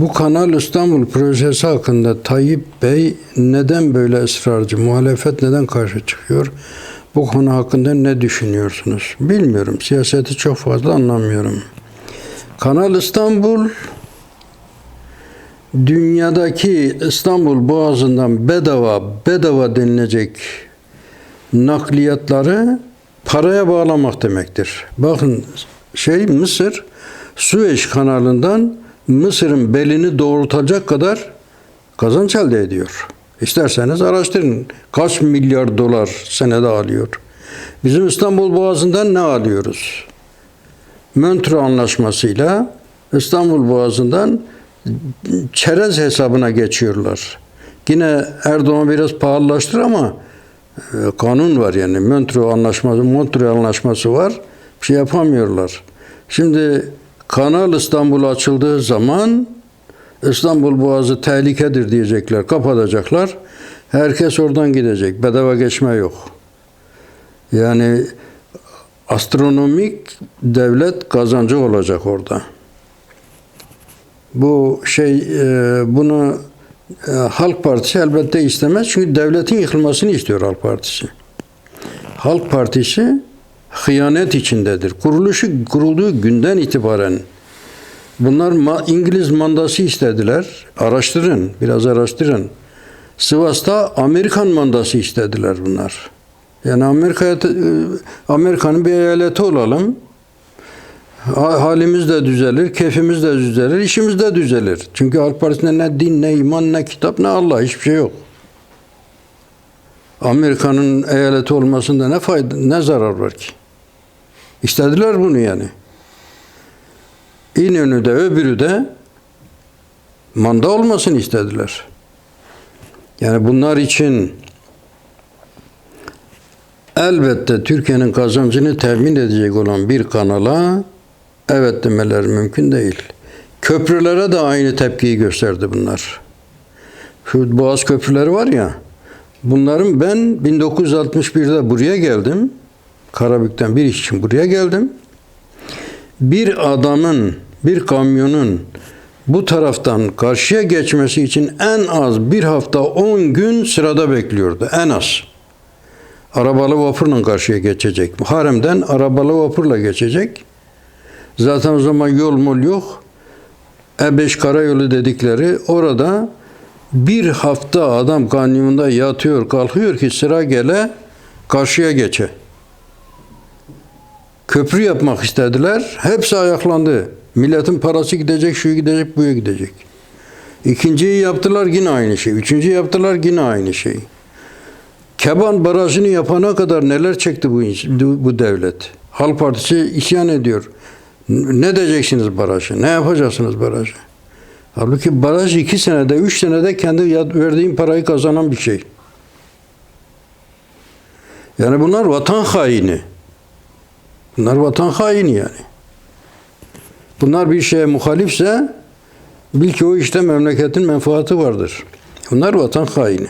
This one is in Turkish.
Bu Kanal İstanbul projesi hakkında Tayyip Bey neden böyle ısrarcı, muhalefet neden karşı çıkıyor? Bu konu hakkında ne düşünüyorsunuz? Bilmiyorum. Siyaseti çok fazla anlamıyorum. Kanal İstanbul dünyadaki İstanbul Boğazı'ndan bedava bedava denilecek nakliyatları paraya bağlamak demektir. Bakın şey Mısır Süveyş kanalından Mısır'ın belini doğrultacak kadar kazanç elde ediyor. İsterseniz araştırın. Kaç milyar dolar senede alıyor. Bizim İstanbul Boğazı'ndan ne alıyoruz? Montreux Anlaşması'yla İstanbul Boğazı'ndan çerez hesabına geçiyorlar. Yine Erdoğan biraz pahalılaştır ama e, kanun var yani. Montreux Anlaşması, Montreux Anlaşması var. Bir şey yapamıyorlar. Şimdi Kanal İstanbul açıldığı zaman İstanbul Boğazı tehlikedir diyecekler, kapatacaklar. Herkes oradan gidecek. Bedava geçme yok. Yani astronomik devlet kazancı olacak orada. Bu şey e, bunu e, Halk Partisi elbette istemez çünkü devletin yıkılmasını istiyor Halk Partisi. Halk Partisi hıyanet içindedir. Kuruluşu kurulduğu günden itibaren bunlar İngiliz mandası istediler. Araştırın, biraz araştırın. Sivas'ta Amerikan mandası istediler bunlar. Yani Amerika'ya e, Amerika'nın bir eyaleti olalım. Ha- Halimiz de düzelir, keyfimiz de düzelir, işimiz de düzelir. Çünkü Halk Partisi'nde ne din, ne iman, ne kitap, ne Allah hiçbir şey yok. Amerika'nın eyaleti olmasında ne fayda, ne zarar var ki? İstediler bunu yani. İnönü'de öbürü de manda olmasını istediler. Yani bunlar için elbette Türkiye'nin kazancını temin edecek olan bir kanala evet demeler mümkün değil. Köprülere de aynı tepkiyi gösterdi bunlar. Şu Boğaz köprüleri var ya, bunların ben 1961'de buraya geldim. Karabük'ten bir iş için buraya geldim. Bir adamın, bir kamyonun bu taraftan karşıya geçmesi için en az bir hafta 10 gün sırada bekliyordu. En az. Arabalı vapurla karşıya geçecek. Harem'den arabalı vapurla geçecek. Zaten o zaman yol mol yok. E5 karayolu dedikleri orada bir hafta adam kanyonda yatıyor kalkıyor ki sıra gele karşıya geçe. Köprü yapmak istediler. Hepsi ayaklandı. Milletin parası gidecek, şu gidecek, buya gidecek. İkinciyi yaptılar yine aynı şey. Üçüncüyü yaptılar yine aynı şey. Keban Barajı'nı yapana kadar neler çekti bu, bu devlet. Halk Partisi isyan ediyor. Ne diyeceksiniz barajı? Ne yapacaksınız barajı? Halbuki baraj iki senede, üç senede kendi verdiğin parayı kazanan bir şey. Yani bunlar vatan haini. Bunlar vatan haini yani. Bunlar bir şeye muhalifse bil ki o işte memleketin menfaati vardır. Bunlar vatan haini.